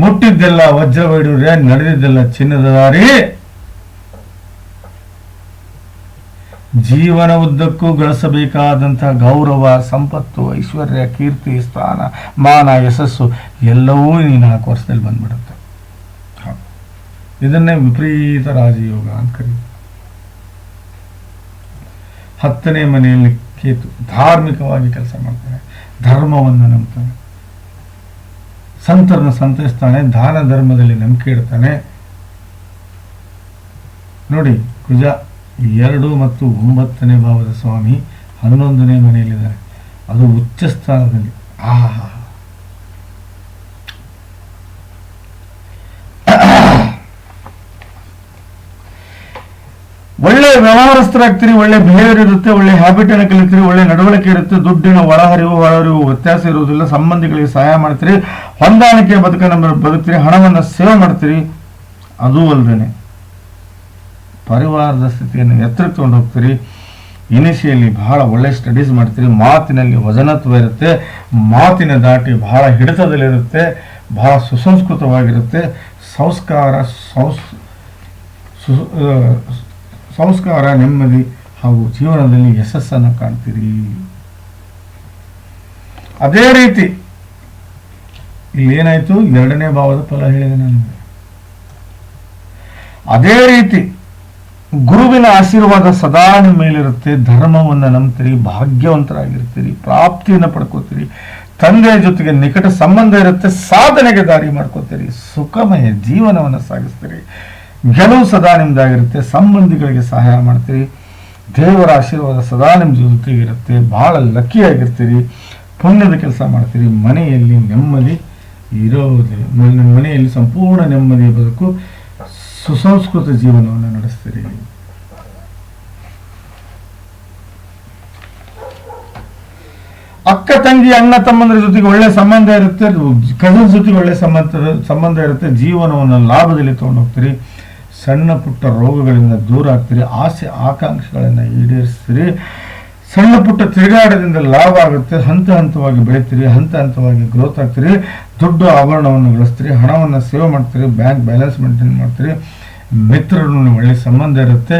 ಮುಟ್ಟಿದ್ದೆಲ್ಲ ವಜ್ರ ವೈಡೂರ್ಯ, ನಡೆದಿದ್ದೆಲ್ಲ ಚಿನ್ನದ ದಾರಿ. ಜೀವನ ಉದ್ದಕ್ಕೂ ಗಳಿಸಬೇಕಾದಂತಹ ಗೌರವ, ಸಂಪತ್ತು, ಐಶ್ವರ್ಯ, ಕೀರ್ತಿ, ಸ್ಥಾನ, ಮಾನ, ಯಶಸ್ಸು ಎಲ್ಲವೂ ಈ ನಾಲ್ಕು ವರ್ಷದಲ್ಲಿ ಬಂದ್ಬಿಡುತ್ತೆ. ಇದನ್ನೇ ವಿಪರೀತ ರಾಜಯೋಗ ಅಂತ ಕರೀತಾರೆ. ಹತ್ತನೇ ಮನೆಯಲ್ಲಿ ಕೇತು ಧಾರ್ಮಿಕವಾಗಿ ಕೆಲಸ ಮಾಡ್ತಾನೆ ಧರ್ಮವನ್ನು ನಂಬ್ತಾನೆ ಸಂತರನ್ನು ಸಂತೈಸ್ತಾನೆ, ದಾನ ಧರ್ಮದಲ್ಲಿ ನಂಬಿಕೆ ಇಡ್ತಾನೆ. ನೋಡಿ, ಕುಜ ಎರಡು ಮತ್ತು ಒಂಬತ್ತನೇ ಭಾವದ ಸ್ವಾಮಿ ಹನ್ನೊಂದನೇ ಮನೆಯಲ್ಲಿದ್ದಾರೆ. ಅದು ಉಚ್ಚ ಸ್ಥಾನದಲ್ಲಿ ಆಹಾ ಒಳ್ಳೆ ವ್ಯವಹಾರಸ್ಥರಾಗ್ತೀರಿ, ಒಳ್ಳೆ ಬಿಹೇವಿಯರ್ ಇರುತ್ತೆ, ಒಳ್ಳೆ ಹ್ಯಾಬಿಟ್ ಅನ್ನು ಕಲಿತೀರಿ, ಒಳ್ಳೆ ನಡವಳಿಕೆ ಇರುತ್ತೆ, ದುಡ್ಡಿನ ಒಳಹರಿವು ಒಳಹರಿವು ವ್ಯತ್ಯಾಸ ಇರುವುದಿಲ್ಲ, ಸಂಬಂಧಿಗಳಿಗೆ ಸಹಾಯ ಮಾಡ್ತೀರಿ, ಹೊಂದಾಣಿಕೆ ಬದುಕನ್ನು ಬದುಕ್ತೀರಿ, ಹಣವನ್ನು ಸೇವ್ ಮಾಡ್ತೀರಿ, ಅದೂ ಅಲ್ಲದೇನೆ ಪರಿವಾರದ ಸ್ಥಿತಿಯನ್ನು ಎತ್ತರಕ್ಕೆ ತಗೊಂಡು ಹೋಗ್ತೀರಿ ಇನಿಷಿಯಲಿ ಬಹಳ ಒಳ್ಳೆ ಸ್ಟಡೀಸ್ ಮಾಡ್ತೀರಿ, ಮಾತಿನಲ್ಲಿ ವಜನತ್ವ ಇರುತ್ತೆ, ಮಾತಿನ ದಾಟಿ ಬಹಳ ಹಿಡಿತದಲ್ಲಿರುತ್ತೆ, ಬಹಳ ಸುಸಂಸ್ಕೃತವಾಗಿರುತ್ತೆ, ಸಂಸ್ಕಾರ, ಸಂಸ್ ಸಂಸ್ಕಾರ ನೆಮ್ಮದಿ ಹಾಗೂ ಜೀವನದಲ್ಲಿ ಯಶಸ್ಸನ್ನು ಕಾಣ್ತೀರಿ. ಅದೇ ರೀತಿ ಇಲ್ಲಿ ಏನಾಯ್ತು? ಎರಡನೇ ಭಾವದ ಫಲ ಹೇಳಿದೆ ನಾನು. ಅದೇ ರೀತಿ ಗುರುವಿನ ಆಶೀರ್ವಾದ ಸದಾ ನಿಮ್ಮ ಮೇಲಿರುತ್ತೆ. ಧರ್ಮವನ್ನು ನಂಬ್ತೀರಿ, ಭಾಗ್ಯವಂತರಾಗಿರ್ತೀರಿ, ಪ್ರಾಪ್ತಿಯನ್ನು ಪಡ್ಕೋತೀರಿ, ತಂದೆಯ ಜೊತೆಗೆ ನಿಕಟ ಸಂಬಂಧ ಇರುತ್ತೆ, ಸಾಧನೆಗೆ ದಾರಿ ಮಾಡ್ಕೋತೀರಿ, ಸುಖಮಯ ಜೀವನವನ್ನು ಸಾಗಿಸ್ತೀರಿ. ಗೆಲುವು ಸದಾ ನಿಮ್ದಾಗಿರುತ್ತೆ, ಸಂಬಂಧಿಗಳಿಗೆ ಸಹಾಯ ಮಾಡ್ತೀರಿ, ದೇವರ ಆಶೀರ್ವಾದ ಸದಾ ನಿಮ್ಮ ಜೊತೆಗಿರುತ್ತೆ, ಬಹಳ ಲಕ್ಕಿಯಾಗಿರ್ತೀರಿ ಪುಣ್ಯದ ಕೆಲಸ ಮಾಡ್ತೀರಿ, ಮನೆಯಲ್ಲಿ ನೆಮ್ಮದಿ ಇರೋದಿಲ್ಲ ನಿಮ್ಮ ಮನೆಯಲ್ಲಿ ಸಂಪೂರ್ಣ ನೆಮ್ಮದಿ ಬದುಕು ಸುಸಂಸ್ಕೃತ ಜೀವನವನ್ನು ನಡೆಸ್ತೀರಿ. ಅಕ್ಕ, ತಂಗಿ, ಅಣ್ಣ, ತಮ್ಮಂದ್ರ ಜೊತೆಗೆ ಒಳ್ಳೆ ಸಂಬಂಧ ಇರುತ್ತೆ ಕಸಿನ್ ಜೊತೆಗೆ ಒಳ್ಳೆ ಸಂಬಂಧ ಸಂಬಂಧ ಇರುತ್ತೆ, ಜೀವನವನ್ನು ಲಾಭದಲ್ಲಿ ತಗೊಂಡು ಹೋಗ್ತೀರಿ ಸಣ್ಣ ಪುಟ್ಟ ರೋಗಗಳಿಂದ ದೂರ ಆಗ್ತೀರಿ, ಆಸೆ ಆಕಾಂಕ್ಷೆಗಳನ್ನು ಈಡೇರಿಸ್ತೀರಿ. ಸಣ್ಣ ಪುಟ್ಟ ತಿರುಗಾಟದಿಂದ ಲಾಭ ಆಗುತ್ತೆ, ಹಂತ ಹಂತವಾಗಿ ಬೆಳಿತೀರಿ, ಹಂತ ಹಂತವಾಗಿ ಗ್ರೋತ್ ಆಗ್ತೀರಿ. ದುಡ್ಡು ಆಭರಣವನ್ನು ಗಳಿಸ್ತೀರಿ, ಹಣವನ್ನು ಸೇವ್ ಮಾಡ್ತೀರಿ ಬ್ಯಾಂಕ್ ಬ್ಯಾಲೆನ್ಸ್ ಮೇಂಟೈನ್ ಮಾಡ್ತೀರಿ. ಮಿತ್ರರನ್ನು ಒಳ್ಳೆ ಸಂಬಂಧ ಇರುತ್ತೆ.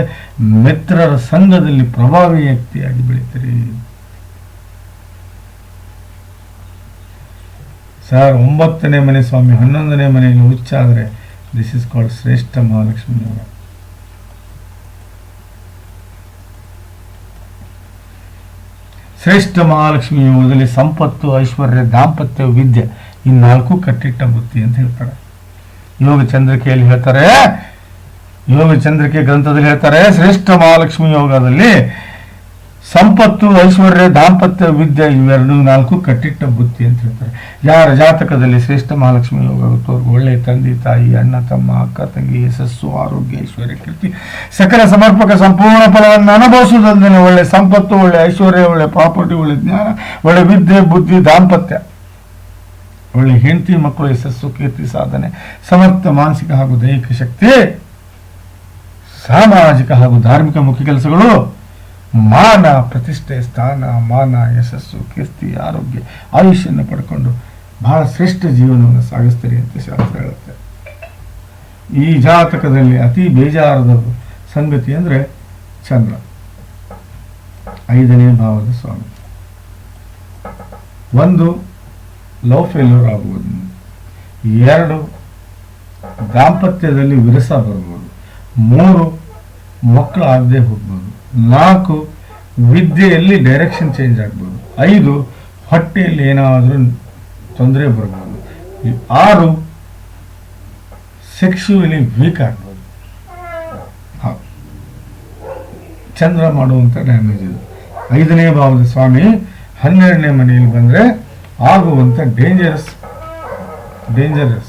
ಮಿತ್ರರ ಸಂಘದಲ್ಲಿ ಪ್ರಭಾವಿ ವ್ಯಕ್ತಿಯಾಗಿ ಬೆಳಿತೀರಿ. ಸರ್, ಒಂಬತ್ತನೇ ಮನೆ ಸ್ವಾಮಿ, ಹನ್ನೊಂದನೇ ಮನೆಯಲ್ಲಿ ಹುಚ್ಚಾದರೆ ದಿಸ್ ಇಸ್ ಕಾಲ್ಡ್ ಶ್ರೇಷ್ಠ ಮಹಾಲಕ್ಷ್ಮಿ ಯೋಗ ಶ್ರೇಷ್ಠ ಮಹಾಲಕ್ಷ್ಮಿ ಯೋಗದಲ್ಲಿ ಸಂಪತ್ತು, ಐಶ್ವರ್ಯ, ದಾಂಪತ್ಯ, ವಿದ್ಯೆ ಈ ನಾಲ್ಕು ಕಟ್ಟಿಟ್ಟ ಬುತ್ತಿ ಅಂತ ಹೇಳ್ತಾರೆ. ಯೋಗ ಚಂದ್ರಿಕೆಯಲ್ಲಿ ಹೇಳ್ತಾರೆ. ಯೋಗ ಚಂದ್ರಿಕೆ ಗ್ರಂಥದಲ್ಲಿ ಹೇಳ್ತಾರೆ. ಶ್ರೇಷ್ಠ ಮಹಾಲಕ್ಷ್ಮಿ ಯೋಗದಲ್ಲಿ ಸಂಪತ್ತು ಐಶ್ವರ್ಯ ದಾಂಪತ್ಯ, ವಿದ್ಯೆ ಇವೆರಡು ನಾಲ್ಕು ಕಟ್ಟಿಟ್ಟ ಬುತ್ತಿ ಅಂತ ಹೇಳ್ತಾರೆ. ಯಾರ ಜಾತಕದಲ್ಲಿ ಶ್ರೇಷ್ಠ ಮಹಾಲಕ್ಷ್ಮಿ ಯೋಗ ಆಗುತ್ತೋ ಅವ್ರಿಗೆ ಒಳ್ಳೆ ತಂದೆ, ತಾಯಿ, ಅಣ್ಣ, ತಮ್ಮ, ಅಕ್ಕ, ತಂಗಿ, ಯಶಸ್ಸು, ಆರೋಗ್ಯ, ಐಶ್ವರ್ಯ, ಕೀರ್ತಿ, ಸಕಲ ಸಮರ್ಪಕ ಸಂಪೂರ್ಣ ಫಲವನ್ನು ಅನುಭವಿಸುವುದಲ್ಲದೆ ಒಳ್ಳೆ ಸಂಪತ್ತು, ಒಳ್ಳೆ ಐಶ್ವರ್ಯ, ಒಳ್ಳೆ ಪ್ರಾಪರ್ಟಿ, ಒಳ್ಳೆ ಜ್ಞಾನ, ಒಳ್ಳೆ ವಿದ್ಯೆ, ಬುದ್ಧಿ, ದಾಂಪತ್ಯ, ಒಳ್ಳೆ ಹೆಂಡತಿ ಮಕ್ಕಳು, ಯಶಸ್ಸು, ಕೀರ್ತಿ, ಸಾಧನೆ, ಸಮರ್ಥ, ಮಾನಸಿಕ ಹಾಗೂ ದೈಹಿಕ ಶಕ್ತಿ, ಸಾಮಾಜಿಕ ಹಾಗೂ ಧಾರ್ಮಿಕ ಮುಖ್ಯ ಕೆಲಸಗಳು ಮಾನ, ಪ್ರತಿಷ್ಠೆ, ಸ್ಥಾನ, ಮಾನ, ಯಶಸ್ಸು, ಕೀರ್ತಿ, ಆರೋಗ್ಯ ಆಯುಷ್ಯನ್ನು ಪಡ್ಕೊಂಡು ಬಹಳ ಶ್ರೇಷ್ಠ ಜೀವನವನ್ನು ಸಾಗಿಸ್ತೀರಿ ಅಂತ ಶಾಸ್ತ್ರ ಹೇಳುತ್ತೆ. ಈ ಜಾತಕದಲ್ಲಿ ಅತಿ ಬೇಜಾರದ ಸಂಗತಿ ಅಂದರೆ ಚಂದ್ರ. ಐದನೇ ಭಾವದ ಸ್ವಾಮಿ. ಒಂದು, ಲವ್ ಫೇಲ್ಯೂರ್ ಆಗುವುದು. ಎರಡು, ದಾಂಪತ್ಯದಲ್ಲಿ ವಿರಸ ಬರ್ಬೋದು ಮೂರು ಮಕ್ಕಳು ಆಗದೆ ಹೋಗ್ಬೋದು. ನಾಲ್ಕು, ವಿದ್ಯೆಯಲ್ಲಿ ಡೈರೆಕ್ಷನ್ ಚೇಂಜ್ ಆಗ್ಬೋದು. ಐದು, ಹೊಟ್ಟೆಯಲ್ಲಿ ಏನಾದರೂ ತೊಂದರೆ ಬರ್ಬೋದು. ಆರು ಸೆಕ್ಸುವಲಿ ವೀಕ್ ಆಗ್ಬೋದು. ಚಂದ್ರ ಮಾಡುವಂಥ ಡ್ಯಾಮೇಜ್ ಇದು. ಐದನೇ ಭಾವದ ಸ್ವಾಮಿ, ಹನ್ನೆರಡನೇ ಮನೆಯಲ್ಲಿ ಬಂದರೆ ಆಗುವಂಥ ಡೇಂಜರಸ್ ಡೇಂಜರಸ್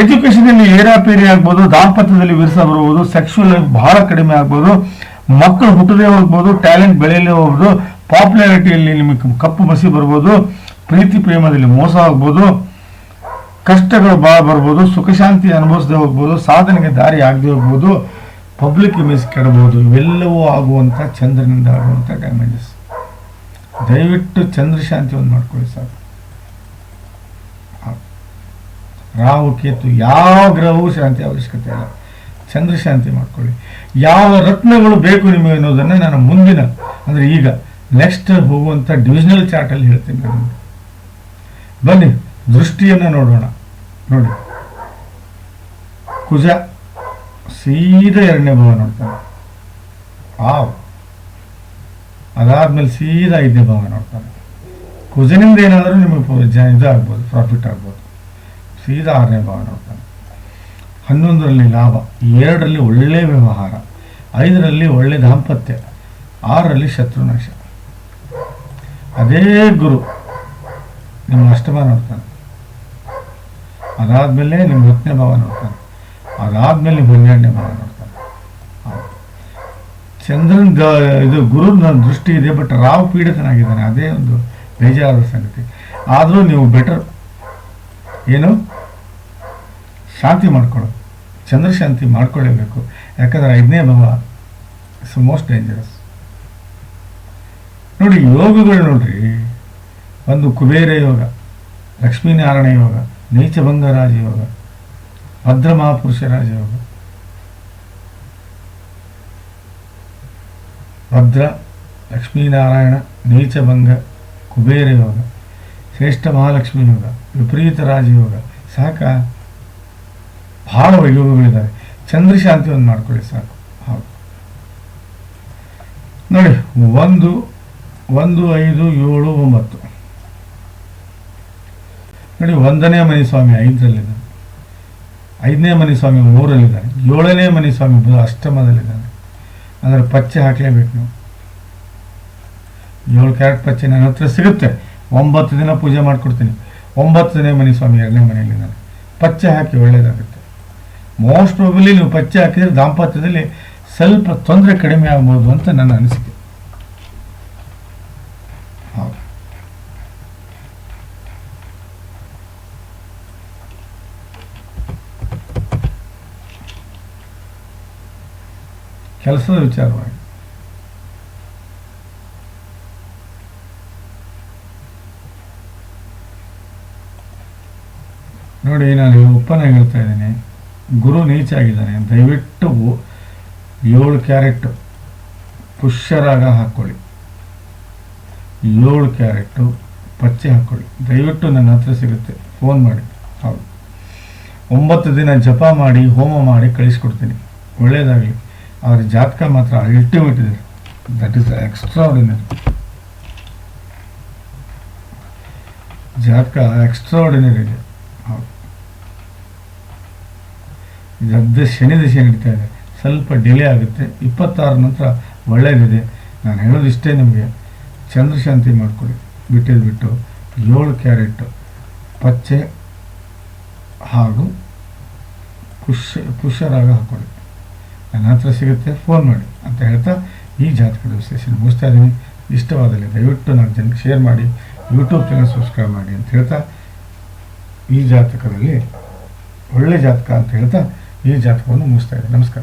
ಎಜುಕೇಷನಲ್ಲಿ ಏರಾಪೇರಿ ಆಗ್ಬೋದು, ದಾಂಪತ್ಯದಲ್ಲಿ ವಿರಸ ಬರ್ಬೋದು ಸೆಕ್ಷುವಲ್ ಲೈಫ್ ಬಹಳ ಕಡಿಮೆ ಆಗ್ಬೋದು, ಮಕ್ಕಳು ಹುಟ್ಟದೇ ಹೋಗ್ಬೋದು ಟ್ಯಾಲೆಂಟ್ ಬೆಳೆಯಲೇ ಹೋಗ್ಬೋದು ಪಾಪ್ಯುಲಾರಿಟಿಯಲ್ಲಿ ನಿಮಗೆ ಕಪ್ಪು ಮಸಿ ಬರ್ಬೋದು, ಪ್ರೀತಿ ಪ್ರೇಮದಲ್ಲಿ ಮೋಸ ಆಗ್ಬೋದು, ಕಷ್ಟಗಳು ಭಾಳ ಬರ್ಬೋದು, ಸುಖ ಶಾಂತಿ ಅನುಭವಿಸದೆ ಹೋಗ್ಬೋದು, ಸಾಧನೆಗೆ ದಾರಿ ಆಗದೆ ಹೋಗ್ಬೋದು ಪಬ್ಲಿಕ್ ಇಮೇಜ್ ಕೆಡಬಹುದು, ಇವೆಲ್ಲವೂ ಆಗುವಂಥ ಚಂದ್ರನಿಂದ ಆಗುವಂಥ ಡ್ಯಾಮೇಜಸ್ ದಯವಿಟ್ಟು ಚಂದ್ರ ಒಂದು ಮಾಡ್ಕೊಳ್ಳಿ ಸಾಕು. ರಾಹು, ಕೇತು, ಯಾವ ಗ್ರಹವೂ ಶಾಂತಿ ಅವಶ್ಯಕತೆ ಇಲ್ಲ. ಚಂದ್ರ ಶಾಂತಿ ಮಾಡ್ಕೊಳ್ಳಿ. ಯಾವ ರತ್ನಗಳು ಬೇಕು ನಿಮಗೆ ಅನ್ನೋದನ್ನು ನಾನು ಮುಂದಿನ, ಅಂದರೆ ಈಗ ನೆಕ್ಸ್ಟ್ ಹೋಗುವಂಥ ಡಿವಿಷನಲ್ ಚಾರ್ಟಲ್ಲಿ ಹೇಳ್ತೀನಿ ನಾನು. ಬನ್ನಿ, ದೃಷ್ಟಿಯನ್ನು ನೋಡೋಣ. ನೋಡಿ. ಕುಜ ಸೀದಾ ಎರಡನೇ ಭಾವ ನೋಡ್ತಾನೆ. ಆವ್ ಅದಾದ್ಮೇಲೆ ಸೀದಾ ಐದನೇ ಭಾವ ನೋಡ್ತಾನೆ. ಕುಜನಿಂದ ಏನಾದರೂ ನಿಮಗೆ ಇದಾಗ್ಬೋದು ಪ್ರಾಫಿಟ್ ಆಗ್ಬೋದು. ಸೀದಾ ಆರನೇ ಭಾವ ನೋಡ್ತಾನೆ ಹನ್ನೊಂದರಲ್ಲಿ ಲಾಭ ಎರಡರಲ್ಲಿ ಒಳ್ಳೆ ವ್ಯವಹಾರ, ಐದರಲ್ಲಿ ಒಳ್ಳೆ ದಾಂಪತ್ಯ, ಆರರಲ್ಲಿ ಶತ್ರುನಾಶ ಅದೇ ಗುರು ನಿಮ್ಮ ಅಷ್ಟಮ ನೋಡ್ತಾನೆ. ಅದಾದಮೇಲೆ ನಿಮ್ಮ ಹತ್ತನೇ ಭಾವ ನೋಡ್ತಾನೆ. ಅದಾದಮೇಲೆ ಹನ್ನೆರಡನೇ ಭಾವ ನೋಡ್ತಾನೆ. ಚಂದ್ರನ್ ಗ ಇದು ಗುರುನ ದೃಷ್ಟಿ ಇದೆ, ಬಟ್ ರಾವ್ ಪೀಡಿತನಾಗಿದ್ದಾನೆ. ಅದೇ ಒಂದು ಬೇಜಾರದ ಸಂಗತಿ. ಆದರೂ ನೀವು ಬೆಟರ್ ಏನು? ಶಾಂತಿ ಮಾಡ್ಕೊಳ್ಳೋದು ಚಂದ್ರಶಾಂತಿ ಮಾಡ್ಕೊಳ್ಳೇಬೇಕು. ಯಾಕಂದ್ರೆ ಐದನೇ ಭಾವ ಇಟ್ಸ್ ಮೋಸ್ಟ್ ಡೇಂಜರಸ್ ನೋಡಿ, ಯೋಗಗಳು ನೋಡ್ರಿ. ಒಂದು ಕುಬೇರ ಯೋಗ, ಲಕ್ಷ್ಮೀನಾರಾಯಣ ಯೋಗ, ನೀಚಭಂಗ ರಾಜಯೋಗ ಭದ್ರ ಮಹಾಪುರುಷ ರಾಜಯೋಗ ಭದ್ರ, ಲಕ್ಷ್ಮೀನಾರಾಯಣ, ನೀಚಭಂಗ, ಕುಬೇರ ಯೋಗ, ಶ್ರೇಷ್ಠ ಮಹಾಲಕ್ಷ್ಮಿ ಯೋಗ. ವಿಪರೀತ ರಾಜಯೋಗ. ಸಾಕ ಬಹಳ ಯೋಗಗಳಿದ್ದಾವೆ ಚಂದ್ರ ಶಾಂತಿ ಒಂದು ಮಾಡ್ಕೊಳ್ಳಿ ಸಾಕು. ಹೌದು. ನೋಡಿ, ಒಂದು ಒಂದು, ಐದು, ಏಳು, ಒಂಬತ್ತು. ನೋಡಿ, ಒಂದನೇ ಮನೆ ಸ್ವಾಮಿ ಐದರಲ್ಲಿದ್ದಾನೆ. ಐದನೇ ಮನೆ ಸ್ವಾಮಿ ಮೂರಲ್ಲಿದ್ದಾನೆ ಏಳನೇ ಮನೆ ಸ್ವಾಮಿ ಬುಧ ಅಷ್ಟಮದಲ್ಲಿದ್ದಾನೆ. ಅಂದರೆ ಪಚ್ಚೆ ಹಾಕಲೇಬೇಕು ನೀವು. ಏಳು ಕ್ಯಾರೆಟ್ ಪಚ್ಚೆ ನನ್ನ ಹತ್ರ ಸಿಗುತ್ತೆ. ಒಂಬತ್ತು ದಿನ ಪೂಜೆ ಮಾಡಿಕೊಡ್ತೀನಿ. ಒಂಬತ್ತನೇ ಮನೆ ಸ್ವಾಮಿ ಎರಡನೇ ಮನೆಯಲ್ಲಿದ್ದಾನೆ ಪಚ್ಚೆ ಹಾಕಿ ಒಳ್ಳೇದಾಗುತ್ತೆ. ಮೋಸ್ಟ್ ಪ್ರಾಬಲಿ ನೀವು ಪಚ್ಚೆ ಹಾಕಿದರೆ ದಾಂಪತ್ಯದಲ್ಲಿ ಸ್ವಲ್ಪ ತೊಂದರೆ ಕಡಿಮೆ ಆಗ್ಬೋದು ಅಂತ ನನ್ನ ಅನಿಸಿಕೆ. ಕೆಲಸದ ವಿಚಾರವಾಗಿ. ನೋಡಿ, ನಾನು ಒಪ್ಪನ ಹೇಳ್ತಾ ಇದ್ದೀನಿ. ಗುರು ನೀಚ ಆಗಿದ್ದಾನೆ. ದಯವಿಟ್ಟು ಏಳು ಕ್ಯಾರೆಟ್ ಪುಷ್ಯರಾಗ ಹಾಕ್ಕೊಳ್ಳಿ ಏಳು ಕ್ಯಾರೆಟ್ಟು ಪಚ್ಚೆ ಹಾಕ್ಕೊಳ್ಳಿ ದಯವಿಟ್ಟು ನನ್ನ ಹತ್ರ ಸಿಗುತ್ತೆ. ಫೋನ್ ಮಾಡಿ. ಹೌದು. ಒಂಬತ್ತು ದಿನ ಜಪ ಮಾಡಿ, ಹೋಮ ಮಾಡಿ ಕಳಿಸ್ಕೊಡ್ತೀನಿ. ಒಳ್ಳೆಯದಾಗಲಿ. ಅವರ ಜಾತಕ ಮಾತ್ರ ಅಲ್ಟಿಮೇಟ್ ಇದೆ. ದಟ್ ಇಸ್ ಎಕ್ಸ್ಟ್ರಾ ಆರ್ಡಿನರಿ ಜಾತಕ ಎಕ್ಸ್ಟ್ರಾ ಆರ್ಡಿನರಿ ಇದೆ ಹೌದು ಇದದ್ದ ಶನಿ ದಿಶೆ ನಡೀತಾ ಇದೆ? ಸ್ವಲ್ಪ ಡಿಲೇ ಆಗುತ್ತೆ. ಇಪ್ಪತ್ತಾರ ನಂತರ ಒಳ್ಳೆಯದಿದೆ ನಾನು ಹೇಳೋದು ಇಷ್ಟೇ ನಿಮಗೆ ಚಂದ್ರಶಾಂತಿ ಮಾಡಿಕೊಡಿ ಬಿಟ್ಟಿದ್ದು ಬಿಟ್ಟು ಏಳು ಕ್ಯಾರೆಟ್ ಪಚ್ಚೆ ಹಾಗೂ ಕುಶ ಪುಷ್ಯರಾಗ ಹಾಕೊಳ್ಳಿ. ನನ್ನ ಹತ್ರ ಸಿಗುತ್ತೆ. ಫೋನ್ ಮಾಡಿ ಅಂತ ಹೇಳ್ತಾ ಈ ಜಾತಕದ ವಿಶ್ಲೇಷಣೆ ಮುಗಿಸ್ತಾ ಇದ್ದೀನಿ. ಇಷ್ಟವಾದಲ್ಲಿ ದಯವಿಟ್ಟು ನಾನು ಜನಕ್ಕೆ ಶೇರ್ ಮಾಡಿ ಯೂಟ್ಯೂಬ್ ಚಾನಲ್ ಸಬ್ಸ್ಕ್ರೈಬ್ ಮಾಡಿ ಅಂತ ಹೇಳ್ತಾ ಈ ಜಾತಕದಲ್ಲಿ ಒಳ್ಳೆ ಜಾತಕ ಅಂತ ಹೇಳ್ತಾ ಈ ಜಾತಕವನ್ನು ಮುಗಿಸ್ತಾ ಇದ್ದೀನಿ ನಮಸ್ಕಾರ